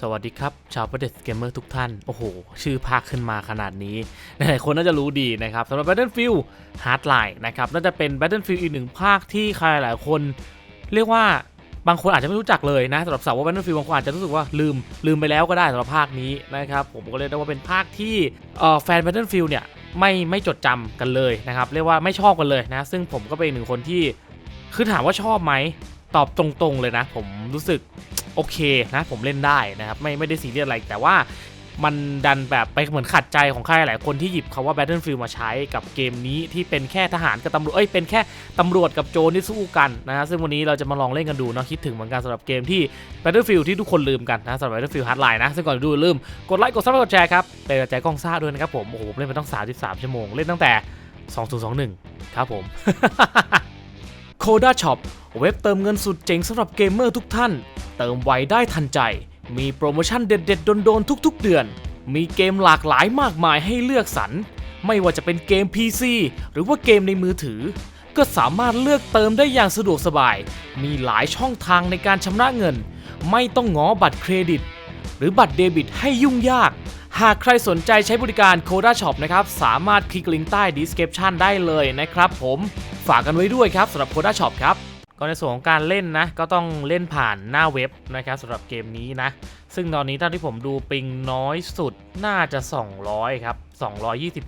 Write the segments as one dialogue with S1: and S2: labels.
S1: สวัสดีครับ ชาวประเด็เกมเมอร์ทุกท่าน โอ้โห ชื่อภาคขึ้นมาขนาดนี้ หลายคนน่าจะรู้ดีนะครับสำหรับ Battlefield Hardline นะครับน่าจะเป็น Battlefield อีกหนึ่งภาคที่ใครหลายคนเรียกว่าบางคนอาจจะไม่รู้จักเลยนะสำหรับสาวว่า Battlefield บางคนอาจจะรู้สึกว่าลืมลืมไปแล้วก็ได้สำหรับภาคนี้นะครับผมก็เรียกได้ว่าเป็นภาคที่แฟน Battlefield เนี่ยไม่ไม่จดจำกันเลยนะครับเรียกว่าไม่ชอบกันเลยนะ ซึ่งผมก็เป็นหนึ่งคนที่คือถามว่าชอบไหมตอบตรงๆเลยนะ ผมรู้สึก โอเคนะผมเล่นได้นะครับไม่ไม่ได้ซีเรียสอะไรแต่ว่ามันดันแบบไปเหมือนขัดใจของใครหลายคนที่หยิบคาว่า Battlefield มาใช้กับเกมนี้ที่เป็นแค่ทหารกับตำรวจเอ้ยเป็นแค่ตำรวจกับโจรที่สู้กันนะฮะซึ่งวันนี้เราจะมาลองเล่นกันดูเนาะคิดถึงเหมือนกันสำหรับเกมที่ Battlefield ที่ทุกคนลืมกันนะสำหรับ Battlefield Hardline นะซึ่งก่อนดูลืมกดไลค์กดซับสไครต์กดแชร์ครับเป็นกำลังใจกล้องซ่าด้วยนะครับผมโอ้โหเล่นมาตั้ง 33 ชั่วโมงเล่นตั้งแต่ 2021 ครับผม Coda Shop เว็บเติมเงินสุดเจ๋งสำหรับเกมเมอร์ทุกท่าน เติมไวได้ทันใจ มีโปรโมชั่นเด็ดๆ โดนๆ ทุกๆ เดือน มีเกมหลากหลายมากมายให้เลือกสรร ไม่ว่าจะเป็นเกม PC หรือว่าเกมในมือถือ ก็สามารถเลือกเติมได้อย่างสะดวกสบาย มีหลายช่องทางในการชำระเงิน ไม่ต้องง้อบัตรเครดิต หรือบัตรเดบิตให้ยุ่งยาก หากใครสนใจใช้บริการ Coda Shop นะครับ สามารถคลิกลิงก์ใต้ description ได้เลยนะครับผมฝากกันไว้ด้วยครับสำหรับ Coda Shop ครับก็ในส่วนของการเล่นนะ ก็ต้องเล่นผ่านหน้าเว็บนะครับสำหรับเกมนี้นะ ซึ่งตอนนี้เท่าที่ผมดูปิงน้อยสุดน่าจะ 200 ครับ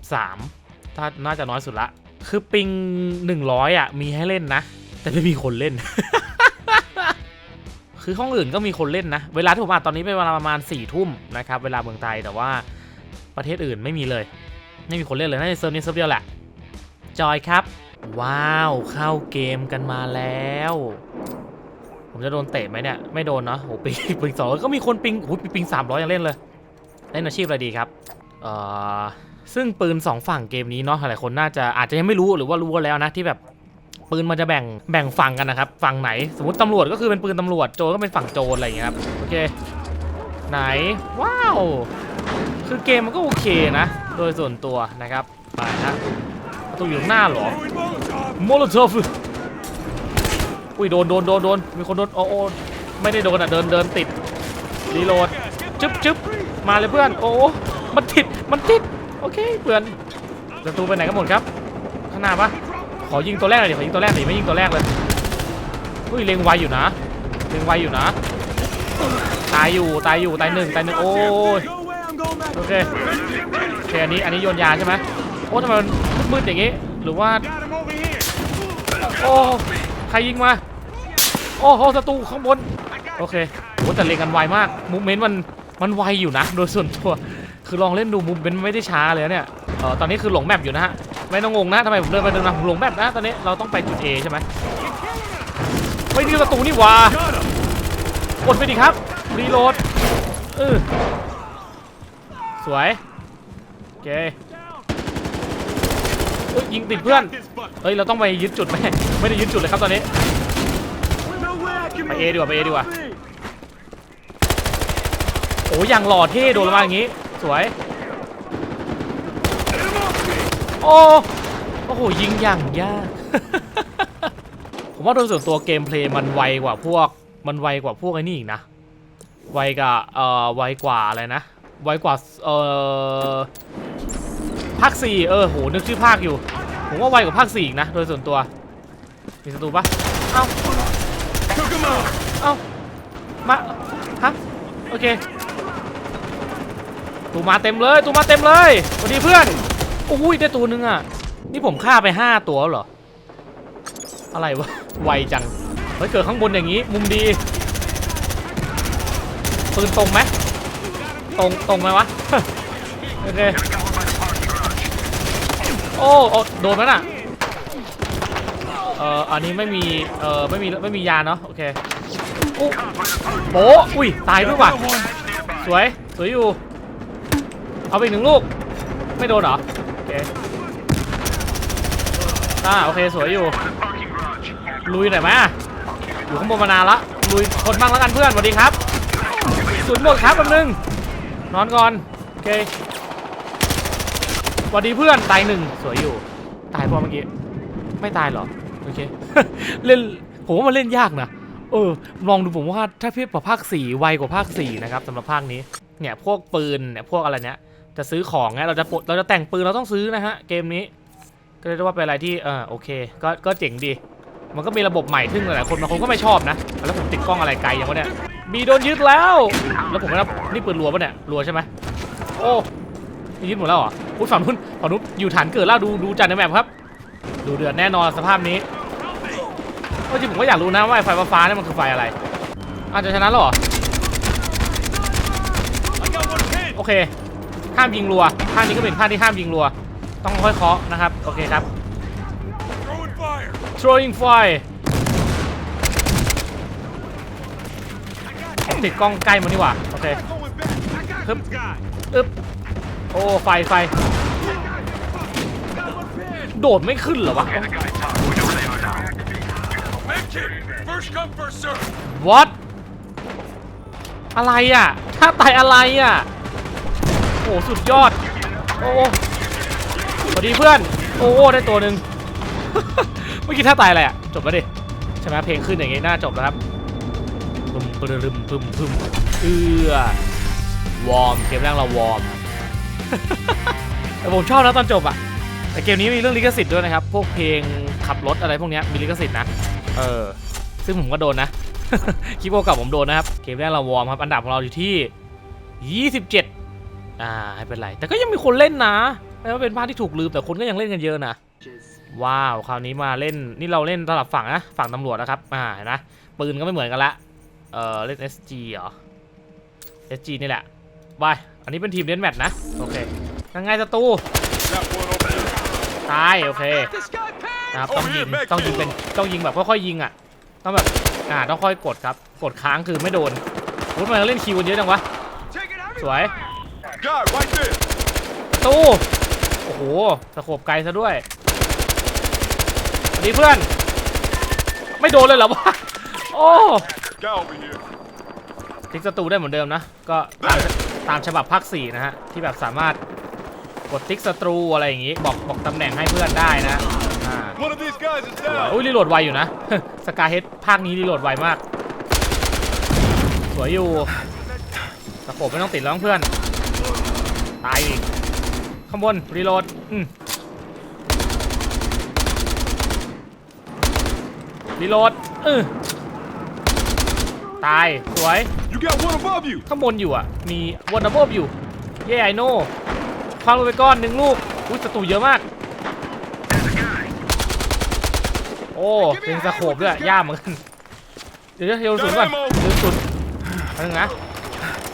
S1: 223 ถ้าน่าจะน้อยสุดละ คือปิง 100 อะ มีให้เล่นนะ แต่ไม่มีคนเล่น คือห้องอื่นก็มีคนเล่นนะ เวลาที่ผมอ่านตอนนี้เป็นเวลาประมาณ4ี่ทุ่มนะครับ เวลาเมืองไทยแต่ว่าประเทศอื่นไม่มีเลย ไม่มีคนเล่นเลยน่าจะเซิร์ฟนี้เซิร์ฟเดียวแหละ จอยครับ ว้าว เข้าเกมกันมาแล้ว ผมจะโดนเตะไหมเนี่ย ไม่โดนเนาะโหปิงปิงสองก็มีคนปิงโหปิงสามร้อยยังเล่นเลยเล่นอาชีพอะไรดีครับเอ่อซึ่งปืนสองฝั่งเกมนี้เนาะหลายคนน่าจะอาจจะยังไม่รู้หรือว่ารู้แล้วนะที่แบบ ปืนมันจะแบ่งแบ่งฝั่งกันนะครับ ฝั่งไหน สมมติตำรวจก็คือเป็นปืนตำรวจโจรก็เป็นฝั่งโจรอะไรอย่างเงี้ยครับโอเค ไหนว้าวคือเกมมันก็โอเคนะ โดยส่วนตัวนะครับไปนะประตูอยู่หน้าหรอโมโลทอฟอุ้ยโดนโดนโดนโดนมีคนโดนโอ้โอไม่ได้โดนอะเดินเดินติดรีโหลดจึ๊บจึ๊บมาเลยเพื่อนโอ้มันติดมันติดโอเคเพื่อนศัตรูไปไหนกันหมดครับข้างหน้าปะ ขอยิงตัวแรกหน่อยดิขอยิงตัวแรกหน่อยไม่ยิงตัวแรกเลยอุ้ยเล็งไวอยู่นะเล็งไวอยู่นะ ตายอยู่ตายอยู่ตายหนึ่งตายหนึ่งโอ้ยโอเคโอเคอันนี้อันนี้โยนยาใช่ไหมโอ้ทำไมมันมืดๆอย่างงี้ หรือว่าโอ้ใครยิงมาโอ้โหศัตรูข้างบนโอเคโหแต่เล็งกันไวมากมูเมนต์มันมันไวอยู่นะ โดยส่วนตัว คือลองเล่นดูมูเมนต์ไม่ได้ช้าเลยเนี่ยเออตอนนี้คือหลงแมปอยู่นะฮะ ไม่ต้องงงนะทำไมผมเดินไปเดินมาผมหลงแมปนะตอนนี้เราต้องไปจุด A ใช่ไหมไม่นี่ศัตรูนี่ว่ากดไปดิครับรีโหลดเออสวยโอเคยยิงติดเพื่อนเฮ้ยเราต้องไปยึดจุดไหมไม่ได้ยึดจุดเลยครับตอนนี้ไป A ดีกว่าไป A ดีกว่าโอ้ยอย่างหล่อเท่โดนมาอย่างงี้ สวย โอ้โอ้โหยิงอย่างยาก ผมว่าโดยส่วนตัวเกมเพลย์มันไวกว่าพวก มันไวกว่าพวกไอ้นี่อีกนะ ไวกับเอ่อไวกว่าอะไรนะ ไวกว่าเอ่อภาคสี่เออโหนึกชื่อภาคอยู่ ผมว่าไวกว่าภาคสี่อีกนะ โดยส่วนตัว มีศัตรูปะเอ้าเอ้ามาฮะโอเคตูมาเต็มเลยตูมาเต็มเลยสวัสดีเพื่อน อุ้ยได้ตัวหนึงอะ นี่ผมฆ่าไปห้าตัวแล้วเหรอ อะไรวะ ไวจัง เฮ้ยเกิดข้างบนอย่างนี้ มุมดี ปืนตรงไหม ตรงตรงไหมวะ โอเค โอ้โอโดนมันอะ เอ่อ อันนี้ไม่มี เอ่อ ไม่มีไม่มียาเนาะ โอเคอุ๊โป๊ะอุ้ย ตายด้วยว่ะ สวย สวยอยู่ เอาไปหนึ่งลูก ไม่โดนเหรอ เคอ่าโอเคสวยอยู่ ลุยหน่อยไหมอยู่ข้างบนมานานละ ลุยคนบ้างแล้วกันเพื่อนสวัสดีครับสุดหมดครับแป๊บนึง นอนก่อน โอเคสวัสดีเพื่อนตายหนึ่งสวยอยู่ ตายพอเมื่อกี้ ไม่ตายหรอ โอเค เล่นผมว่ามันเล่นยากนะ เออ ลองดูผมว่าถ้าเทียบกับภาค 4 ไวกว่าภาค 4 นะครับสำหรับภาคนี้ เนี่ยพวกปืนเนี่ยพวกอะไรเนี้ย จะซื้อของเนี่ยเราจะปลดเราจะแต่งปืนเราต้องซื้อนะฮะเกมนี้ ก็เรียกได้ว่าเป็นอะไรที่เออโอเคก็ก็เจ๋งดี มันก็มีระบบใหม่ซึ่งหลายคนบางคนก็ไม่ชอบนะ แล้วผมติดกล้องอะไรไกลอย่างวะเนี่ยบีโดนยึดแล้ว แล้วผมก็รับนี่ปืนรัวปะเนี่ยรัวใช่ไหมโอ้ยึดหมดแล้วเหรอพูดฝั่งนู้นฝั่งนู้นอยู่ฐานเกิดแล้วดูดูจากในแมปครับ ดูเดือดแน่นอนสภาพนี้ก็จริงผมก็อยากรู้นะว่าไอ้ไฟฟ้าเนี่ยมันคือไฟอะไรอาจจะชนะหรอโอเค ห้ามยิงรัวภานี้ก็เป็นภาที่ห้ามยิงรัว ต้องค่อยเคาะนะครับ โอเคครับ throwing fire ติดกล้องใกล้มันนี่หว่า โอเคฮึบอึ๊บโอ้ ไฟไฟ โดดไม่ขึ้นเหรอวะ what อะไรอะท่าตายอะไรอะ โอ้สุดยอด โอ้สวัสดีเพื่อน โอ้ได้ตัวหนึ่งเมื่อกี้าตายอะไรอะ จบแล้วดิ ใช่ไหมเพลงขึ้นอย่างงี้น่าจบแล้วครับพึมปรึมพึมพึมเอื้อวอร์มเกมแรกเราวอร์มแต่ผมชอบนะตอนจบอะ แต่เกมนี้มีเรื่องลิขสิทธิ์ด้วยนะครับ พวกเพลงขับรถอะไรพวกนี้มีลิขสิทธิ์นะ เออ ซึ่งผมก็โดนนะ คลิปโปกับผมโดนนะครับ เกมแรกเราวอร์มครับ อันดับของเราอยู่ที่ 27 อ่าไม่เป็นไร แต่ก็ยังมีคนเล่นนะแม้ว่าเป็นภาคที่ถูกลืมแต่คนก็ยังเล่นกันเยอะนะ ว้าว คราวนี้มาเล่น นี่เราเล่นสลับฝั่งนะ ฝั่งตำรวจนะครับ อ่านะ ปืนก็ไม่เหมือนกันละ เออเล่น SG เหรอ SG นี่แหละบายอันนี้เป็นทีมเล่นแมตช์นะ โอเคยังไงศัตรูตาย โอเคนะครับต้องยิง ต้องยิงเป็น ต้องยิงแบบค่อยๆยิงอะ ต้องแบบ อ่า ต้องค่อยกดครับ กดค้างคือไม่โดนวุ้ยมันเล่นคิวเยอะจังวะ สวย
S2: Guy, right there.
S1: ตู้โอ้โหสะโขบไกลซะด้วยสวัสดีเพื่อน ไม่โดนเลยเหรอวะ โอ้
S2: Guy over here.
S1: ทิ้งศัตรูได้เหมือนเดิมนะ ก็ตามตามฉบับภาค4นะฮะ ที่แบบสามารถกดติ๊กศัตรูอะไรอย่างงี้ บอกบอกตำแหน่งให้เพื่อนได้นะอ่า
S2: One of these guys is
S1: สวย
S2: down.
S1: อุ้ยรีโหลดไวอยู่นะ สกาเฮดภาคนี้รีโหลดไวมาก สวยอยู่สะโขบไม่ต้องติดแล้วมั้งเพื่อน ตายอีก ข้างบน รีโหลดอืมรีโหลดเออตาย สวย
S2: You got one above you.
S1: ข้างบนอยู่อะ มีวนดับเบิลอยู่เย่ไอโน่คว้างลงไปก้อนหนึ่งลูกอุ้ยศัตรูเยอะมาก โอ้เป็นสะโขบด้วยย่ามเหมือนกัน เดี๋ยวเดี๋ยวเดี๋ยวศูนย์ก่อนเดี๋ยวศูนย์อันนึงนะ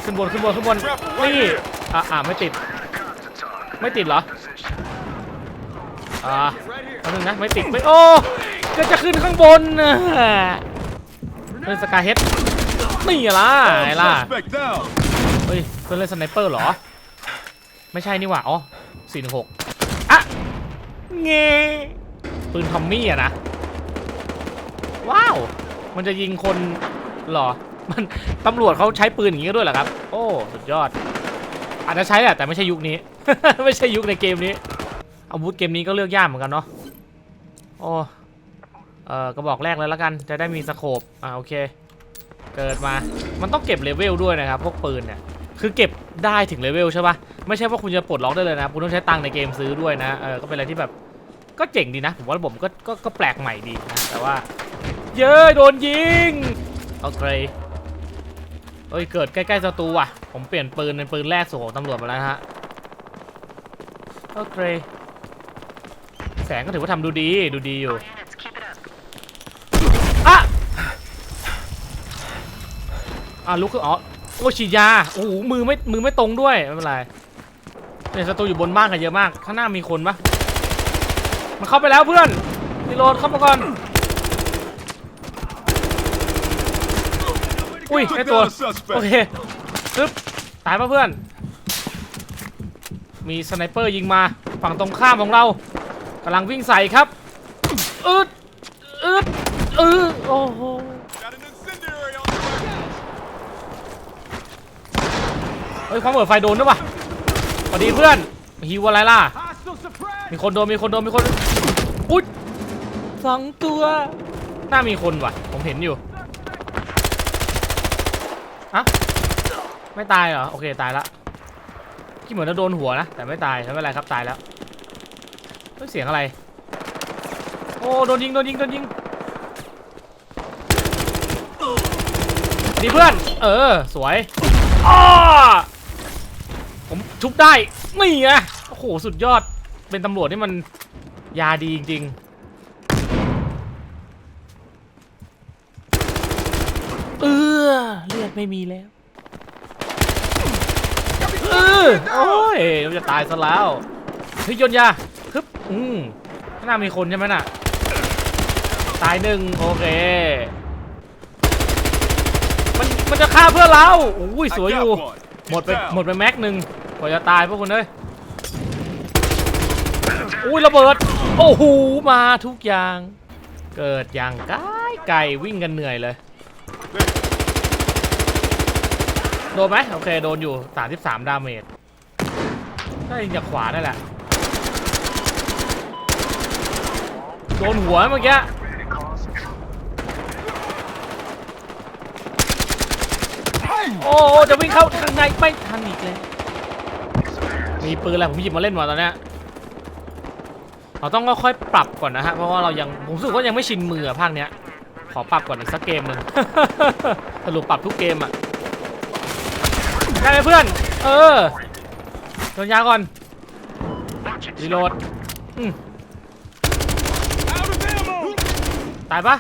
S1: ขึ้นบนขึ้นบนขึ้นบนนี่ อะอะไม่ติด ไม่ติดเหรอ อ่าอันนึงนะไม่ติดไม่โอ้ก็จะขึ้นข้างบนเป็นสกายเฮดนี่ล่ะไงล่ะเฮ้ยเพื่อนเล่นสไนเปอร์เหรอ ไม่ใช่นี่หว่าอ๋อสี่หนึ่งหกอะเงปืนทอมมี่อะนะ ว้าว มันจะยิงคนเหรอ มันตำรวจเขาใช้ปืนอย่างนี้ด้วยเหรอครับ โอ้ สุดยอด อาจจะใช้แหละแต่ไม่ใช่ยุคนี้ ไม่ใช่ยุคในเกมนี้ อาวุธเกมนี้ก็เลือกยากเหมือนกันเนาะโอ้เออกระบอกแรกเลยล้วกันจะได้มีสโคปอ่าโอเค เกิดมามันต้องเก็บเลเวลด้วยนะครับพวกปืนเนี่ยคือเก็บได้ถึงเลเวลใช่ปะไม่ใช่ว่าคุณจะปลดล็อกได้เลยนะ คุณต้องใช้ตังในเกมซื้อด้วยนะเออก็เป็นอะไรที่แบบก็เจ๋งดีนะ ผมว่าระบบก็ก็แปลกใหม่ดีนะแต่ว่า เย้โดนยิงโอเค เอ้ย เกิดใกล้ๆศัตรูว่ะ ผมเปลี่ยนปืนเป็นปืนแรกสู่ของตำรวจมาแล้วฮะ โอเค แสงก็ถือว่าทำดูดี ดูดีอยู่อะอะลุกขึ้นอ๋อ โอ้ฉีดยา โอ้โห มือไม่ มือไม่ตรงด้วย ไม่เป็นไรเนี่ยศัตรูอยู่บนบ้านกันเยอะมาก ข้างหน้ามีคนปะมันเข้าไปแล้วเพื่อนรีโหลดเข้ามาก่อน อุ้ย
S2: Took
S1: ไอตัว
S2: down a
S1: โอ
S2: suspect.
S1: เคปึ๊บตายปะเพื่อน มีสไนเปอร์ยิงมาฝั่งตรงข้ามของเรากำลังวิ่งใส่ครับอึดอึดอึดโอ้โห
S2: Got an incendiary on the way.
S1: เฮ้ยความเปิดไฟโดนด้วยปะสวัสดีเพื่อนฮิวอะไรล่ะ มีคนโดนมีคนโดนมีคน อุ๊ยสองตัว น่ามีคนว่ะ ผมเห็นอยู่ ไม่ตายเหรอ โอเค ตายละที่เหมือนจะโดนหัวนะ แต่ไม่ตายไม่เป็นไรครับตายแล้วเฮ้ยเสียงอะไร โอ้โดนยิงโดนยิงโดนยิงดีเพื่อน เออ สวยอ้าผมชุบได้นี่ไงโอ้โหสุดยอดเป็นตำรวจที่มันยาดีจริงๆเออเลือดไม่มีแล้ว เออโอ้ยเราจะตายซะแล้วเฮ้ยยนยาฮึบอืมข้างหน้ามีคนใช่ไหมน่ะ ตายหนึ่งโอเค มันมันจะฆ่าเพื่อเราอุ้ยสวยอยู่ หมดไปหมดไปแม็กหนึ่งกว่าจะตายพวกคุณเอ้ยอุ้ยระเบิด โอ้โหมาทุกอย่าง เกิดอย่างไกลไกลวิ่งกันเหนื่อยเลย โดนไหมโอเค โดนอยู่ 33 ดาเมจได้ยิงจากขวานั่นแหละ โดนหัวเมื่อกี้โอ้จะวิ่งเข้าทางในไม่ทันอีกเลย มีปืนอะไรผมหยิบมาเล่นมาตอนเนี้ยเราต้องค่อยๆปรับก่อนนะฮะ เพราะว่าเรายังผมรู้สึกว่ายังไม่ชินมือภาคเนี้ย ขอปรับก่อนอีกสักเกมหนึ่งสรุปปรับทุกเกมอะ ได้ไหมเพื่อน เออโดนยาก่อนรีโหลดตายปะ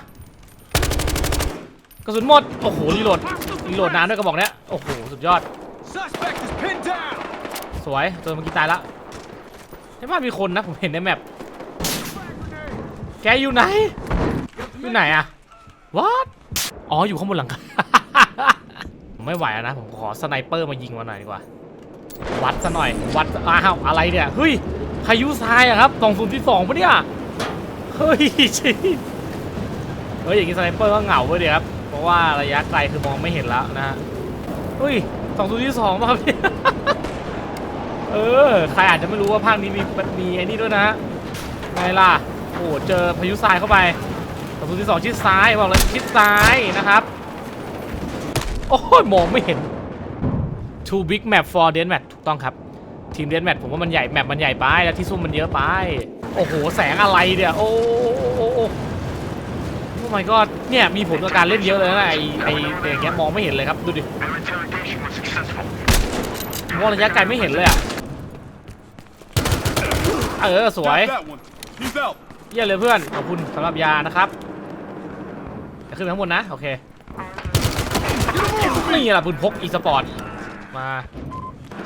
S1: กระสุนหมด โอ้โหรีโหลดรีโหลดนานด้วยกระบอกเนี้ย โอ้โห สุดยอด สวยตัวเมื่อกี้ตายละในบ้านมีคนนะ ผมเห็นในแมปแกอยู่ไหน อยู่ไหนอะวัดอ๋อ อยู่ข้างบนหลังคา ผมไม่ไหวแล้วนะ ผมขอสไนเปอร์มายิงมาหน่อยดีกว่า วัดซะหน่อย วัด อ้าว อะไรเนี่ย เฮ้ย พายุทรายอะครับสองศูนย์ที่สองปะเนี่ย เฮ้ยจริเฮ้ย อย่างนี้สไนเปอร์ก็เหงาเว้ยเดียครับ เพราะว่าระยะไกลคือมองไม่เห็นแล้วนะฮะเฮ้ยสองศูนย์ที่สองมาครับเนี่ยเออ ใครอาจจะไม่รู้ว่าภาคนี้มีมีไอ้นี่ด้วยนะไงล่ะ โอ้เจอพายุทรายเข้าไปประตูที่สองชิดซ้ายบอกเลยชิดซ้ายนะครับ โอ้ยมองไม่เห็น too big map for d e n match ถูกต้องครับ ทีมเดนแมทผมว่ามันใหญ่แมปมันใหญ่ไปแล้วที่ซุ่มมันเยอะไป โอ้โห แสงอะไรเนี่ย โอ้โอ้โอ้โอ้ my god เนี่ยมีผลกับการเล่นเยอะเลยนะไอไออย่างเงี้ยมองไม่เห็นเลยครับ ดูดิมองระยะไกลไม่เห็นเลยอะ เออ สวย
S2: Got that one. He's out.
S1: เยี่ยมเลยเพื่อน ขอบคุณสำหรับยานะครับจะขึ้นไปข้างบนนะ โอเค นี่แหละปืนพกอีสปอร์ตมา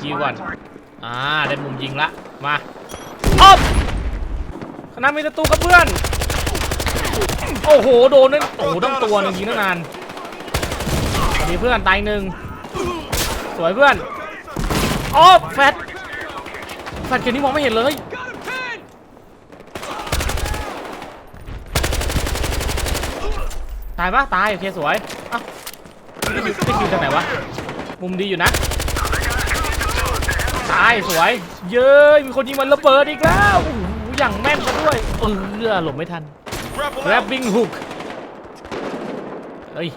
S1: จิวก่อนอ่าได้มุมยิงละมาอ๊อบคณะมีศัตรูกับเพื่อน โอ้โหโดนนั่นโอ้โหต้องตัวหนึงยิงตั้งนานมีเพื่อนตายหนึ่งสวยเพื่อนอ๊อบแฟตแฟตเกมนี้มองไม่เห็นเลยตายปะตายโอเคสวย เอ้คิวนี่คิวจากไหนวะ มุมดีอยู่นะ ตายสวย เย้ยมีคนยิงมันระเบิดอีกแล้วโอ้โหอย่างแม่นซะด้วย เออหลบไม่ทัน grabbing hook เฮ้ย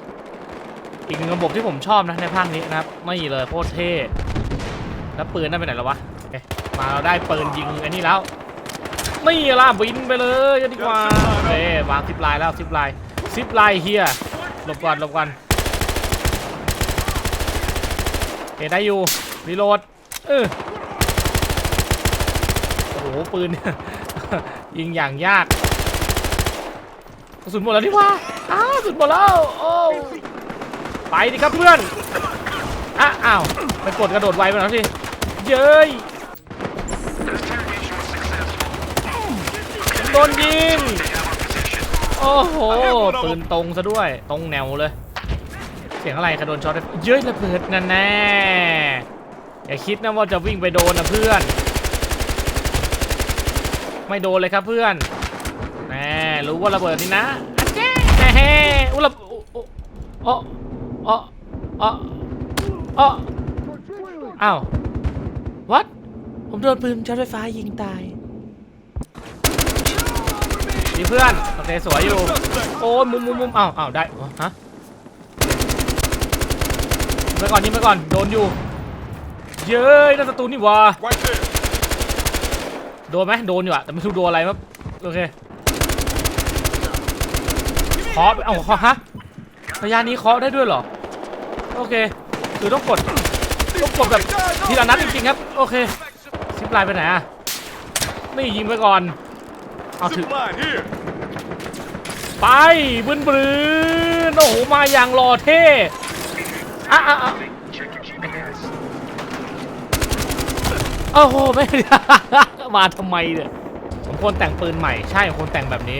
S1: อีกหนึ่งระบบที่ผมชอบนะในภาคนี้นะครับ ไม่เลยโคตรเท่ แล้วปืนนั่นไปไหนแล้ววะมาเราได้ปืนยิงไอ้นี่แล้ว ไม่ล่ะบินไปเลยจะดีกว่าเอ้ยวางซิปไลน์แล้วซิปไลน์ซิปไลน์เฮียหลบก่อนหลบก่อน เฮ้ได้อยู่รีโหลดเออโอ้โหปืน ยิงอย่างยากกระสุนหมดแล้วนี่ว่าอ้าวกระสุนหมดแล้วโอ้ไปดิครับเพื่อนอะอ้าวไปกดกระโดดไวไปหน่อยสิเย้ยโดนยิงโอ้โหปืนตรงซะด้วยตรงแนวเลย เสียงอะไรกระโดนช็อตเย้ยระเบิดนั่นแน่อย่าคิดนะว่าจะวิ่งไปโดนนะเพื่อน ไม่โดนเลยครับเพื่อนแหมรู้ว่าระเบิดนี่นะอันเจ๊แหมอุ้ยระโอ้โอ้โอ้โอ้โอ้อ้าว what ผมโดนปืนช็อตไฟฟ้ายิงตายดีเพื่อนโอเคสวยอยู่ โอ้ยมุมมุมมุมอ้าวอ้าวได้ฮะ ไปก่อนยิงไปก่อนโดนอยู่ เย้ยนั่นศัตรูนี่วะโดนไหมโดนอยู่อะแต่ไม่รู้โดนอะไรครับโอเคเคาะเอ้าเคาะฮะระยะนี้เคาะได้ด้วยเหรอโอเคคือต้องกดต้องกดแบบทีละนัดจริงๆครับโอเคซิปลน์ไปไหนอะนี่ยิงไปก่อนเอาถึงไปบึนบืนโอ้โหมาอย่างหล่อเท่ อะอะอะโอ้โหไม่ มาทำไมเนี่ยผมควรแต่งปืนใหม่ใช่ผมควรแต่งแบบนี้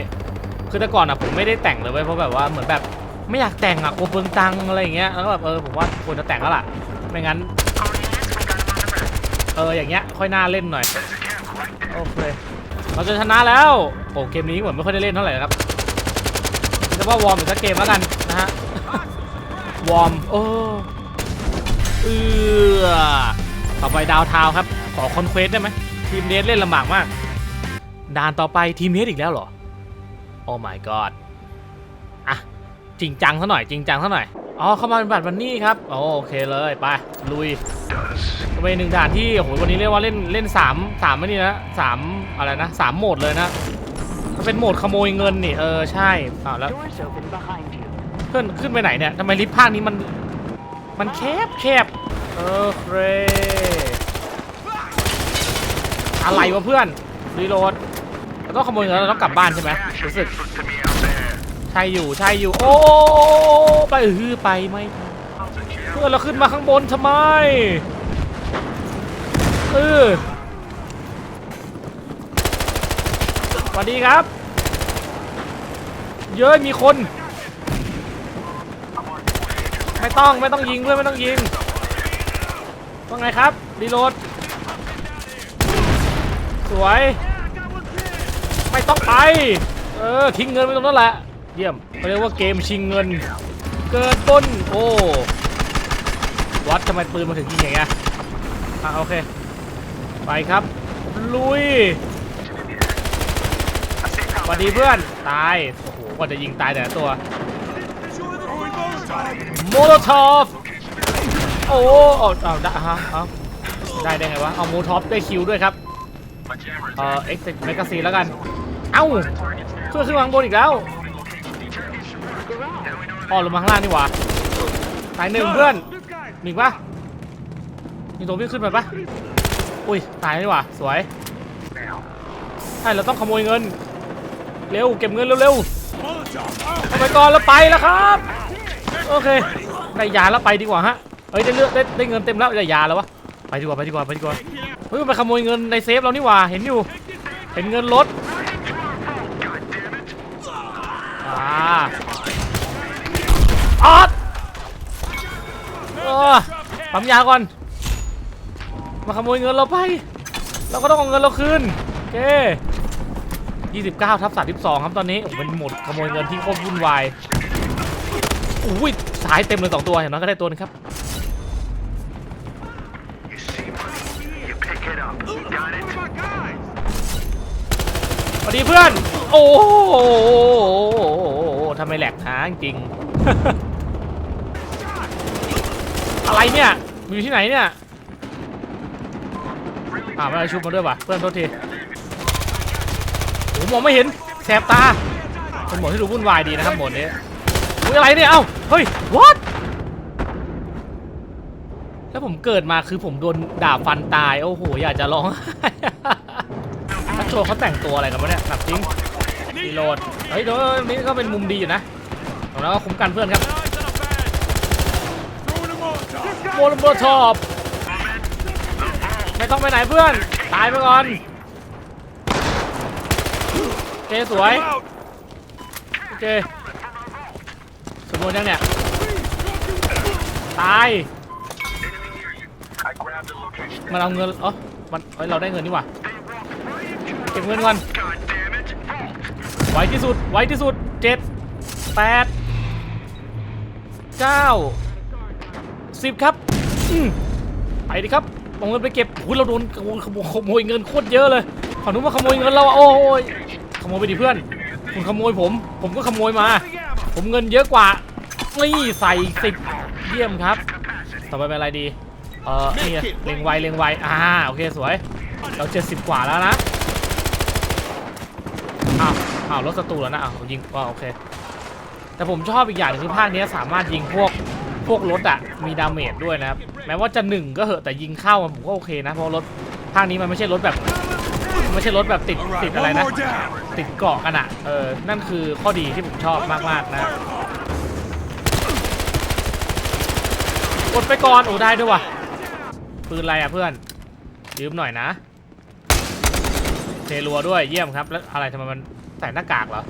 S1: คือแต่ก่อนอะผมไม่ได้แต่งเลยเว้ยเพราะแบบว่าเหมือนแบบไม่อยากแต่งอะกลัวเปลืองตังค์อะไรอย่างเงี้ยแล้วก็แบบเออผมว่าควรจะแต่งแล้วล่ะไม่งั้นเอออย่างเงี้ยค่อยน่าเล่นหน่อยโอเคเราจะชนะแล้วโอ้เกมนี้เหมือนไม่ค่อยได้เล่นเท่าไหร่ครับจะว่าวอร์มอีกสักเกมแล้วกันนะฮะ วอร์มโอ้เอือต่อไปดาวเทาครับ ขอคอนเควสได้ไหมทีมเดสเล่นลำบากมากด่านต่อไปทีมเฮดอีกแล้วเหรอ โอ้ my god อะ จริงจังซะหน่อยจริงจังซะหน่อย อ๋อ เข้ามาเป็นบัตรวันนี้ครับ โอเคเลย ไป ลุยก็เป็นหนึ่งด่านที่โอ้โหวันนี้เรียกว่าเล่นเล่นสามสามไม่นี่นะสามอะไรนะสามโหมดเลยนะมันเป็นโหมดขโมยเงินนี่เออใช่อ้าวแล้ว เพื่อนขึ้นไปไหนเนี่ยทำไมลิฟต์ภาคนี้มัน มันแคบแคบเออเครอะไรวะเพื่อนรีโหลดเราต้องขโมยเงินเราต้องกลับบ้านใช่ไหมรู้สึกใช่อยู่ใช่อยู่ โอ้ไปเออไปไม่เพื่อนเราขึ้นมาข้างบนทำไมเออสวัสดีครับ เยอะมีคน ไม่ต้องไม่ต้องยิงเพื่อนไม่ต้องยิงว่าไงครับรีโหลดสวย ไม่ต้องไป เออ ทิ้งเงินไว้ตรงนั้นแหละ เยี่ยมเขาเรียกว่าเกมชิงเงิน เกินต้น โอ้วัดทำไมปืนมาถึงยิงอย่างเงี้ยอะโอเค ไปครับ ลุยสวัสดีเพื่อน ตาย โอ้โหกว่าจะยิงตายแต่ละตัว โมโลทอฟโอ้เอาเอาได้ฮะเอาได้ได้ไงวะ เอาโมโลทอฟได้คิวด้วยครับ เอ่อเอ็กซ์แมกกาซีนแล้วกัน เอ้าเพื่อนขึ้นมางบนอีกแล้วอ๋อลงมาข้างล่างนี่หว่าตายหนึ่งเพื่อนมีอีกปะมีตัววิ่งขึ้นไปปะอุ้ยตายนี่หว่าสวยใช่เราต้องขโมยเงิน เร็วเก็บเงินเร็วๆเอาไปก่อนแล้วไปแล้วครับ โอเคได้ยาแล้วไปดีกว่าฮะเฮ้ยได้เลือกได้ได้เงินเต็มแล้วได้ยาแล้ววะไปดีกว่าไปดีกว่าไปดีกว่าเฮ้ยมันไปขโมยเงินในเซฟเรานี่หว่าเห็นอยู่ เห็นเงินรถอ่าออดเออปั๊มยาก่อน มาขโมยเงินเราไป เราก็ต้องเอาเงินเราคืนโอเค29ทับ32ครับตอนนี้โอ้เป็นหมดขโมยเงินที่โคตรวุ่นวาย อุ้ยสายเต็มเลยสองตัวอย่างน้อยก็ได้ตัวหนึงครับสวัสดีเพื่อน โอ้โหทำไมแหลกท้าจริง อะไรเนี่ยมันอยู่ที่ไหนเนี่ยอ่าไม่ได้ชุบมาด้วยป่ะเพื่อนโทษทีโอ้โหมองไม่เห็นแสบตาเป็นโหมดที่ดูวุ่นวายดีนะครับโหมดนี้ อุ้ยอะไรเนี่ย เอ้า เฮ้ย what แล้วผมเกิดมาคือผมโดนด่าฟันตาย โอ้โห อยากจะร้องไห้นักโชว์เขาแต่งตัวอะไรกันวะเนี่ยหนักจริงรีโหลด เฮ้ยเดี๋ยวนี้ก็เป็นมุมดีอยู่นะแล้วก็คุ้มกันเพื่อนครับโมลโมทอปไม่ต้องไปไหนเพื่อน ตายไปก่อนโอเคสวยโอเค สมบูรณ์ยังเนี่ย ตาย มันเอาเงินเอ๋อมันเฮ้ยเราได้เงินนี่หว่าเก็บเงินก่อนไวที่สุด ไวที่สุดเจ็ดแปดเก้าสิบครับไปดิครับเอาเงินไปเก็บหุ้ยเราโดนขโมยเงินโคตรเยอะเลยฝั่งนู้นมาขโมยเงินเราอะโอ้ยขโมยไปดิเพื่อน คุณขโมยผม ผมก็ขโมยมา ผมเงินเยอะกว่า นี่ใส่สิบเยี่ยมครับ ต่อไปเป็นอะไรดี เออนี่ไงเล็งไวเล็งไวอ่าโอเคสวย เราเจ็ดสิบกว่าแล้วนะอ้าวอ้าวรถศัตรูแล้วนะอ้าวยิงว่าโอเค แต่ผมชอบอีกอย่างหนึงคือภาคนี้สามารถยิงพวกพวกรถอะมีดาเมจด้วยนะครับแม้ว่าจะหนึ่งก็เหอะแต่ยิงเข้ามันผมก็โอเคนะเพราะรถภาคนี้มันไม่ใช่รถแบบไม่ใช่รถแบบติด
S2: All
S1: ติด
S2: right,
S1: อะไร
S2: one
S1: นะ
S2: more down.
S1: ติดเกาะกันอะเออนั่นคือข้อดีที่ผมชอบมากๆนะ กดไปก่อนโอ้ได้ด้วยว่ะปืนอะไรอะเพื่อนยืมหน่อยนะเทรัวด้วยเยี่ยมครับ แล้วอะไรทำไมมันใส่หน้ากากเหรอ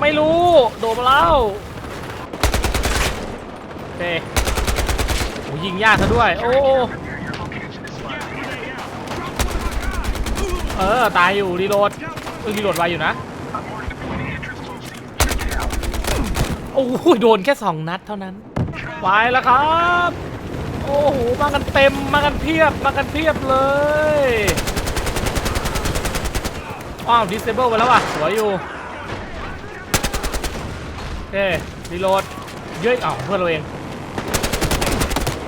S1: ไม่รู้โดนมาแล้วเคโอ้ยิงยากซะด้วย โอ้เออ ตายอยู่รีโหลดเออรีโหลดไวอยู่นะโอ้โหโดนแค่สองนัดเท่านั้น ไปแล้วครับ โอ้โห มากันเต็ม มากันเพียบ มากันเพียบเลยว้าวดิสเซเบิลไปแล้วว่ะ สวยอยู่โอเครีโหลด เย้ยอ้าวเพื่อนเราเอง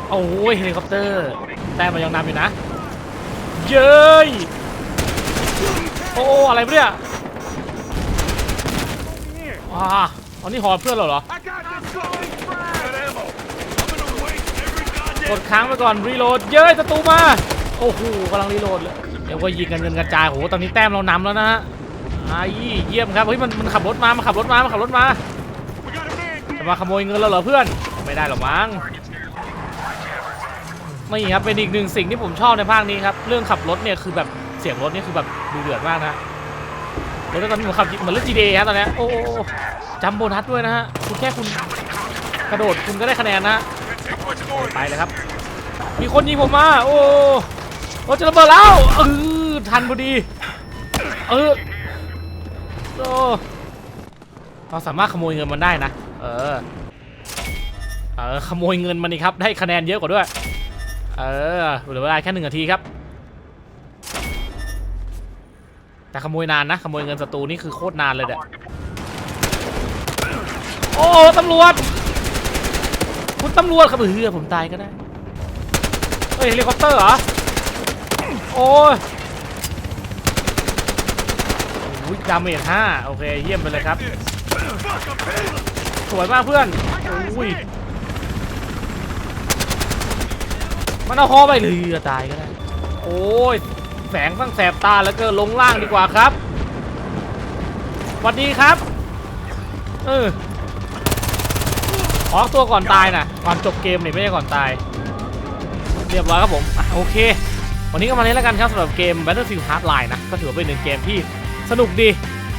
S1: โอ้ยเฮลิคอปเตอร์ แต่มันยังนำอยู่นะ เย้ยโอ้อะไรเนี่ยอ่าอันนี้หอเพื่อนเราเหรอ กดค้างไปก่อนรีโหลดเย้ยศัตรูมาโอ้โหกำลังรีโหลดเลยเดี๋ยวก็ยิงกันเงินกระจายโอ้โหตอนนี้แต้มเรานำแล้วนะฮะไอ้เยี่ยมครับเฮ้ยมันมันขับรถมามันขับรถมามันขับรถมาจะมาขโมยเงินเราเหรอเพื่อนไม่ได้หรอกมั้งนี่ครับเป็นอีกหนึ่งสิ่งที่ผมชอบในภาคนี้ครับเรื่องขับรถเนี่ยคือแบบเสียงรถเนี่ยคือแบบดูเดือดมากนะแล้วตอนนี้ผมขับเหมือนเล่น GTA ฮะตอนนี้โอ้โอ้โอ้จำโบนัสด้วยนะฮะคุณแค่คุณกระโดดคุณก็ได้คะแนนนะ ไปเลยครับ มีคนยิงผมมา โอ้รถจะระเบิดแล้วเออทันพอดี เออโอ้เราสามารถขโมยเงินมันได้นะ เออ เออ ขโมยเงินมันนี่ครับ ได้คะแนนเยอะกว่าด้วย เออเหลือเวลาแค่หนึ่งนาทีครับ แต่ขโมยนานนะ ขโมยเงินศัตรูนี่คือโคตรนานเลยเด้อโอ้ตำรวจ ตำรวจครับเออผมตายก็ได้เฮ้ยเฮลิคอปเตอร์เหรอโอ้ยโอ้ยดาเมจห้าโอเคเยี่ยมไปเลยครับ สวยมากเพื่อนอุ้ยมันเอาฮอไปเรือตายก็ได้โอ้ยแสงตั้งแสบตาแล้วก็ลงล่างดีกว่าครับสวัสดีครับ เออ ออกตัวก่อนตายนะก่อนจบเกมนี่ไม่ใช่ก่อนตาย เรียบร้อยครับผมอโอเค วันนี้ก็มาเล่นแล้วกันครับสำหรับเกม Battlefield Hardline นะก็ถือว่าเป็นหนึ่งเกมที่สนุกดี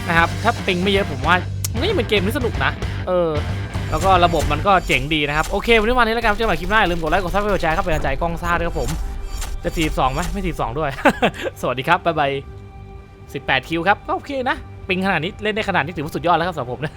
S1: นะครับถ้าปิงไม่เยอะผมว่านี่เป็นเกมที่สนุกนะ เออ แล้วก็ระบบมันก็เจ๋งดีนะครับโอเควันนี้วันนี้แล้วกันเจอกันใหม่คลิปหน้าอย่าลืมกดไลค์กดซับสไครต์กดแชร์ครับเป็นกำลังใจกล้องซ่าด้วยครับผมจะทีสองไหมไม่ทีสองด้วย สวัสดีครับบ๊ายบาย18คิวครับก็โอเคนะปิงขนาดนี้เล่นได้ขนาดนี้ถือว่าสุดยอดแล้วครับสำหรับผมนะ